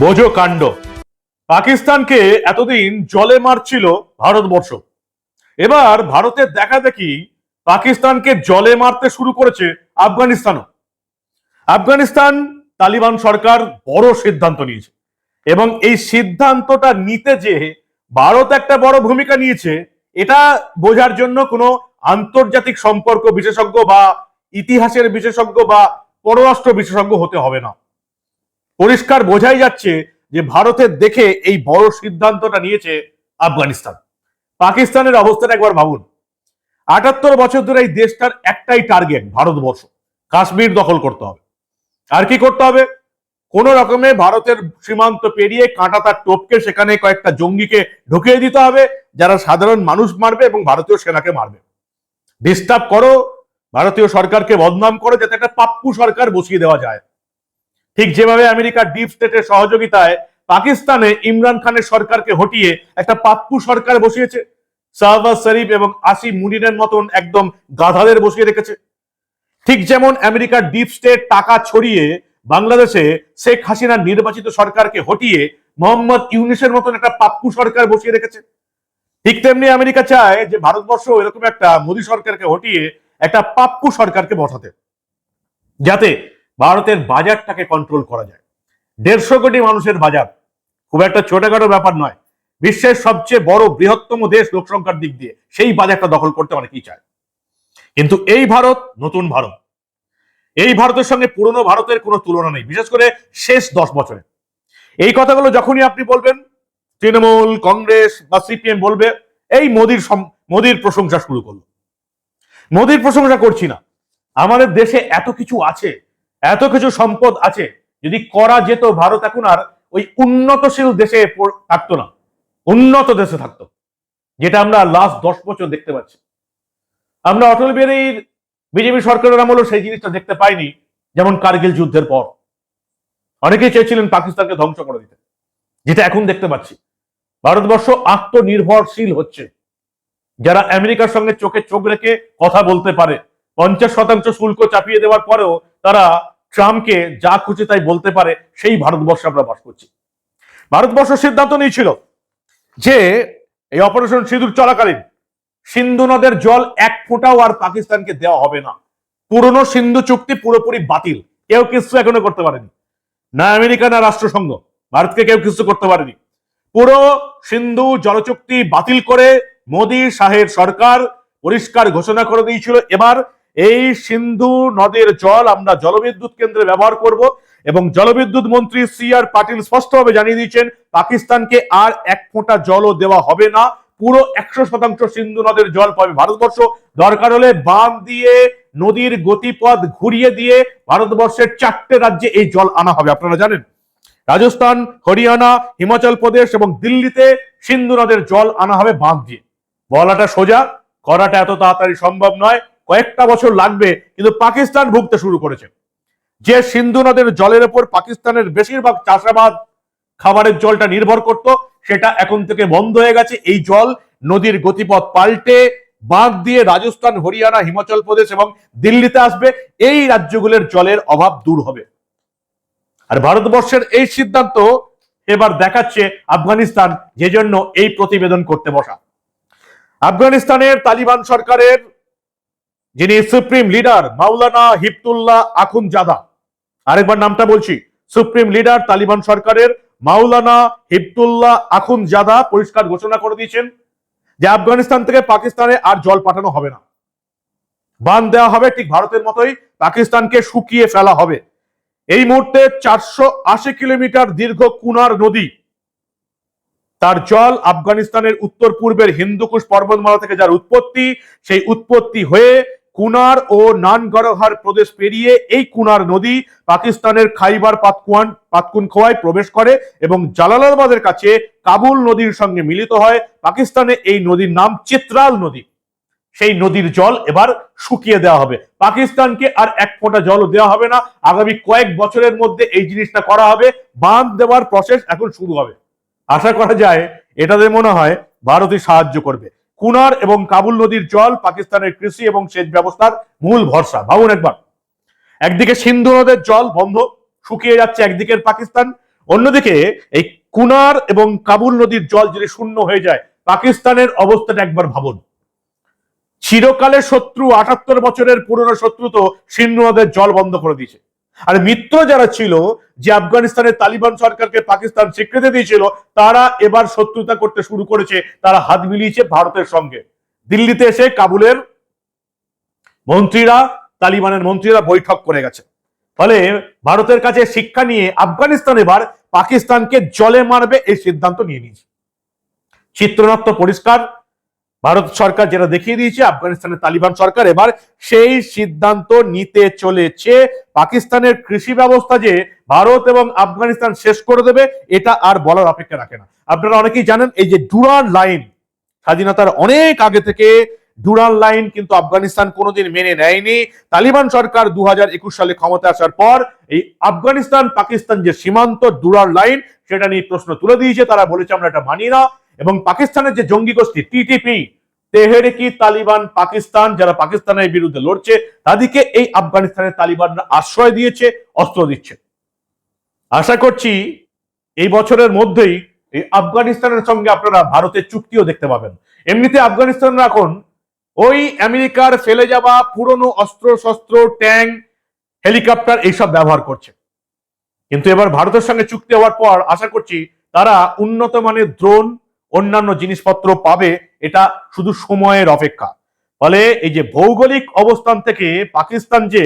বোঝো কাণ্ড পাকিস্তানকে এতদিন জলে মারছিল ভারতবর্ষ। এবার ভারতের দেখা দেখি পাকিস্তানকে জলে মারতে শুরু করেছে আফগানিস্তানও। আফগানিস্তান তালিবান সরকার বড় সিদ্ধান্ত নিয়েছে এবং এই সিদ্ধান্তটা নিতে যে ভারত একটা বড় ভূমিকা নিয়েছে, এটা বোঝার জন্য কোনো আন্তর্জাতিক সম্পর্ক বিশেষজ্ঞ বা ইতিহাসের বিশেষজ্ঞ বা পররাষ্ট্র বিশেষজ্ঞ হতে হবে না। পরিষ্কার বোঝাই যাচ্ছে যে ভারতের দেখে এই বড় সিদ্ধান্তটা নিয়েছে আফগানিস্তান। পাকিস্তানের অবস্থাটা একবার ভাবুন। আটাত্তর বছর ধরে এই দেশটার একটাই টার্গেট ভারতবর্ষ। কাশ্মীর দখল করতে হবে। আর কি করতে হবে? কোন রকমে ভারতের সীমান্ত পেরিয়ে কাঁটা তার টপকে সেখানে কয়েকটা জঙ্গিকে ঢুকিয়ে দিতে হবে, যারা সাধারণ মানুষ মারবে এবং ভারতীয় সেনাকে মারবে। ডিস্টার্ব করো, ভারতীয় সরকারকে বদনাম করো, যাতে একটা পাপ্পু সরকার বসিয়ে দেওয়া যায়। ঠিক যেভাবে আমেরিকার ডিপ স্টেটের সহযোগিতায় পাকিস্তানে ইমরান খানের সরকারকে হটিয়ে একটা পাপ্পু সরকার বসিয়েছে শাহবাজ শরীফ এবং আসিম মুনিনের মতন একদম গাধাদের বসিয়ে রেখেছে। ঠিক যেমন আমেরিকার ডিপ স্টেট টাকা ছড়িয়ে বাংলাদেশে শেখ হাসিনার নির্বাচিত সরকারকে হটিয়ে মোহাম্মদ ইউনিসের মতন একটা পাপ্পু সরকার বসিয়ে রেখেছে। ঠিক তেমনি আমেরিকা চায় যে ভারতবর্ষ এরকম একটা মোদী সরকারকে হটিয়ে একটা পাপ্পু সরকারকে বসাতে। যাতে ভারতের বাজারটাকে কন্ট্রোল করা যায়। দেড়শো কোটি মানুষের বাজার। খুব একটা ছোটখাটো ব্যাপার নয়। বিশ্বের সবচেয়ে বড় বৃহত্তম দেশ লোকসংখ্যার দিক দিয়ে সেই বাজারটা দখল করতে অনেকেই চায়? কিন্তু এই ভারত নতুন ভারত। এই ভারতের সঙ্গে পুরনো ভারতের কোনো তুলনা নেই, বিশেষ করে শেষ দশ বছরে। এই কথাগুলো যখনই আপনি বলবেন, তৃণমূল, কংগ্রেস বা সিপিএম বলবে, এই মোদির মোদির প্রশংসা শুরু করল। মোদির প্রশংসা করছি না। আমাদের দেশে এত কিছু আছে এত কিছু সম্পদ আছে, যদি করা যেত ভারত এখন আর ওই উন্নতশীল দেশে থাকতো না। উন্নত দেশে থাকতো, যেটা আমরা লাস্ট দশ বছর দেখতে পাচ্ছি। আমরা অটল বিহারীর বিজেপি সরকারের আমলেও সেই জিনিসটা দেখতে পাইনি, যেমন কার্গিল যুদ্ধের পর। অনেকেই চেয়েছিলেন পাকিস্তানকে ধ্বংস করে দিতে, যেটা এখন দেখতে পাচ্ছি। ভারতবর্ষ আত্মনির্ভরশীল হচ্ছে। যারা আমেরিকার সঙ্গে চোখে চোখ রেখে কথা বলতে পারে, পঞ্চাশ শতাংশ শুল্ক চাপিয়ে দেওয়ার পরেও তারা ট্রাম্পকে যা খুশি তাই বলতে পারে, সেই ভারতবর্ষে আমরা বাস করছি। ভারতবর্ষ সিদ্ধান্ত নিয়েছিল যে এই অপারেশন সিঁদুর চলাকালীন সিন্ধু নদের জল এক ফোঁটাও আর পাকিস্তানকে দেওয়া হবে না। পুরনো সিন্ধু চুক্তি পুরোপুরি বাতিল। কেউ কিছু এখনও করতে পারেনি। না আমেরিকা, না রাষ্ট্রসংঘ। ভারতকে কেউ কিছু করতে পারেনি। পুরো সিন্ধু জলচুক্তি বাতিল করে মোদী শাহের সরকার পরিষ্কার ঘোষণা করে দিয়েছিল। এবার এই সিন্ধু নদের জল আমরা জলবিদ্যুৎ কেন্দ্রে ব্যবহার করব এবং জলবিদ্যুৎ মন্ত্রী সি আর পাটিল স্পষ্টভাবে জানিয়ে দিয়েছেন, পাকিস্তানকে আর এক ফোঁটা জলও দেওয়া হবে না। পুরো একশো শতাংশ সিন্ধু নদের জল পাবে ভারতবর্ষ। দরকার হলে বাঁধ দিয়ে, নদীর গতিপথ ঘুরিয়ে দিয়ে ভারতবর্ষের চারটে রাজ্যে এই জল আনা হবে। আপনারা জানেন, রাজস্থান, হরিয়ানা, হিমাচল প্রদেশ এবং দিল্লিতে সিন্ধু নদের জল আনা হবে বাঁধ দিয়ে। বলাটা সোজা, করাটা এত তাড়াতাড়ি সম্ভব নয়। কয়েকটা বছর লাগবে কিন্তু পাকিস্তান ভুগতে শুরু করেছে। যে সিন্ধু নদের জলের উপর পাকিস্তানের বেশিরভাগ চাষাবাদ খাবারের জলটা নির্ভর করত, সেটা এখন থেকে বন্ধ হয়ে গেছে। এই জল নদীর গতিপথ পাল্টে বাঁধ দিয়ে রাজস্থান, হরিয়ানা, হিমাচল প্রদেশ এবং দিল্লিতে আসবে। এই রাজ্যগুলোর জলের অভাব দূর হবে। আর ভারতবর্ষের এই সিদ্ধান্ত এবার দেখাচ্ছে আফগানিস্তান, যে জন্য এই প্রতিবেদন করতে বসা। আফগানিস্তানের তালিবান সরকারের যিনি সুপ্রিম লিডার মাওলানা হিফতুল্লাহ আখুন জাদা আরেকবার নামটা বলছি, সুপ্রিম লিডার তালিবান সরকারের মাওলানা হিফতুল্লাহ আখুন জাদা পরিষ্কার ঘোষণা করে দিয়েছেন যে আফগানিস্তান থেকে পাকিস্তানে আর জল পাঠানো হবে না। বান দেওয়া হবে ঠিক ভারতের মতোই, পাকিস্তানকে শুকিয়ে ফেলা হবে। এই মুহূর্তে চারশো আশি কিলোমিটার দীর্ঘ কুনার নদী। তার জল আফগানিস্তানের উত্তর পূর্বের হিন্দুকুশ পর্বতমালা থেকে যার উৎপত্তি, সেই উৎপত্তি হয়ে কুনার ও নানগরহার প্রদেশ পেরিয়ে এই কুনার নদী পাকিস্তানের খাইবার পাতকুয়ান, পাতকুনখোয়ায় প্রবেশ করে এবং জালালাবাদের কাছে কাবুল নদীর সঙ্গে মিলিত হয়। পাকিস্তানে এই নদীর নাম চিত্রাল নদী। সেই নদীর জল এবার শুকিয়ে দেওয়া হবে। পাকিস্তানকে আর এক ফোঁটা জল দেওয়া হবে না। আগামী কয়েক বছরের মধ্যে এই জিনিসটা করা হবে। বাঁধ দেওয়ার প্রসেস এখন শুরু হবে। আশা করা যায় এটাতে মনে হয় ভারতই সাহায্য করবে। কুনার এবং কাবুল নদীর জল পাকিস্তানের কৃষি এবং সেচ ব্যবস্থার মূল ভরসা। ভাবুন একবার। একদিকে সিন্ধু নদের জল বন্ধ, শুকিয়ে যাচ্ছে একদিকের পাকিস্তান। অন্যদিকে এই কুনার এবং কাবুল নদীর জল যদি শূন্য হয়ে যায়, পাকিস্তানের অবস্থাটা একবার ভাবুন। চিরকালের শত্রু, আটাত্তর বছরের পুরনো শত্রু তো সিন্ধু নদের জল বন্ধ করে দিয়েছে। আর মিত্র যারা ছিল, যে আফগানিস্তানের তালিবান সরকারকে পাকিস্তান স্বীকৃতি দিয়েছিল, তারা এবার শত্রুতা করতে শুরু করেছে, তারা হাত মিলিয়েছে ভারতের সঙ্গে। দিল্লিতে এসে কাবুলের মন্ত্রীরা, তালিবানের মন্ত্রীরা বৈঠক করে গেছে। ফলে ভারতের কাছে শিক্ষা নিয়ে আফগানিস্তান এবার পাকিস্তানকে জলে মারবে এই সিদ্ধান্ত নিয়ে নিয়েছে। চিত্রনাট্য পরিষ্কার ভারত সরকার যেটা দেখিয়ে দিয়েছে, আফগানিস্তানের তালিবান সরকার এবার সেই সিদ্ধান্ত নিতে চলেছে। পাকিস্তানের কৃষি ব্যবস্থা যে ভারত এবং আফগানিস্তান শেষ করে দেবে, এটা আর বলার অপেক্ষা রাখে না। আপনারা অনেকেই জানেন, এই যে ডুরান লাইন, স্বাধীনতার অনেক আগে থেকে ডুরান লাইন কিন্তু আফগানিস্তান কোনোদিন মেনে নেয়নি। তালিবান সরকার দু একুশ সালে ক্ষমতা আসার পর এই আফগানিস্তান পাকিস্তান যে সীমান্ত ডুরান লাইন, সেটা নিয়ে প্রশ্ন তুলে দিয়েছে। তারা বলেছে, আমরা এটা মানি না। এবং পাকিস্তানের যে জঙ্গি গোষ্ঠী টিটিপি তেহরিকি তালিবান পাকিস্তান, যারা পাকিস্তানের বিরুদ্ধে লড়ছে, তাদেরকে এই আফগানিস্তানের তালিবানরা আশ্রয় দিয়েছে, অস্ত্র দিচ্ছে। আশা করছি এই বছরের মধ্যেই এই আফগানিস্তানের সঙ্গে আপনারা ভারতের চুক্তিও দেখতে পাবেন। এমনিতে আফগানিস্তানরা এখন ওই আমেরিকার ফেলে যাওয়া পুরনো অস্ত্র, শস্ত্র ট্যাঙ্ক হেলিকপ্টার এইসব ব্যবহার করছে। কিন্তু এবার ভারতের সঙ্গে চুক্তি হওয়ার পর আশা করছি তারা উন্নত মানের ড্রোন অন্যান্য জিনিসপত্র পাবে, এটা শুধু সময়ের অপেক্ষা। ফলে এই যে ভৌগোলিক অবস্থান থেকে পাকিস্তান যে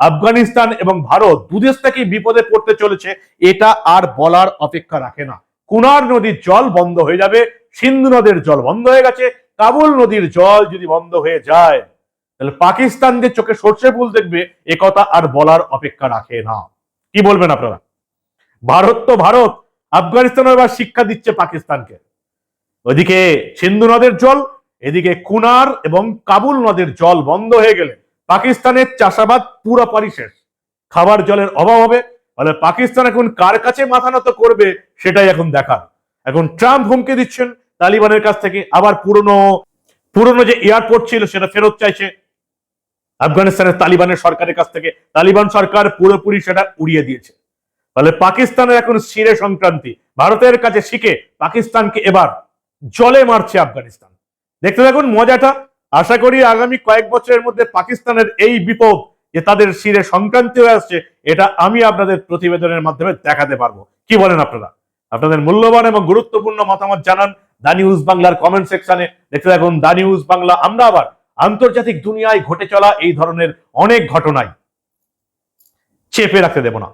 আফগানিস্তান এবং ভারত দুদেশ থেকেই বিপদে পড়তে চলেছে, এটা আর বলার অপেক্ষা রাখে না। কুনার নদীর জল বন্ধ হয়ে যাবে, সিন্ধু নদের জল বন্ধ হয়ে গেছে, কাবুল নদীর জল যদি বন্ধ হয়ে যায়, তাহলে পাকিস্তান যে চোখে সর্ষে ফুল দেখবে একথা আর বলার অপেক্ষা রাখে না। কি বলবেন আপনারা? ভারত তো ভারত আফগানিস্তান এবার শিক্ষা দিচ্ছে পাকিস্তানকে। ওইদিকে সিন্ধু নদের জল, এদিকে কুনার এবং কাবুল নদের জল বন্ধ হয়ে গেলে পাকিস্তানের চাষাবাদ পুরোপুরি শেষ। খাবার জলের অভাব হবে, ফলে পাকিস্তান এখন কার কাছে মাথা নত করবে সেটাই এখন দেখার। এখন ট্রাম্প হুমকি দিচ্ছেন, তালিবানের কাছ থেকে আবার পুরনো পুরনো যে এয়ারপোর্ট ছিল সেটা ফেরত চাইছে। আফগানিস্তানের তালিবানের সরকারের কাছ থেকে, তালিবান সরকার পুরোপুরি সেটা উড়িয়ে দিয়েছে। ফলে পাকিস্তানের এখন শিরে সংক্রান্তি। ভারতের কাছে শিখে পাকিস্তানকে এবার জলে মারছে আফগানিস্তান। দেখতে থাকুন মজাটা। আশা করি আগামী কয়েক বছরের মধ্যে পাকিস্তানের এই বিপদ যে তাদের শিরে সংক্রান্তি হয়ে আসছে, এটা আমি আপনাদের প্রতিবেদনের মাধ্যমে দেখাতে পারব। কি বলেন আপনারা? আপনাদের মূল্যবান এবং গুরুত্বপূর্ণ মতামত জানান দা নিউজ বাংলার কমেন্ট সেকশনে। দেখতে থাকুন দা নিউজ বাংলা। আমরা আবার আন্তর্জাতিক দুনিয়ায় ঘটে চলা এই ধরনের অনেক ঘটনায় চেপে রাখতে দেব না।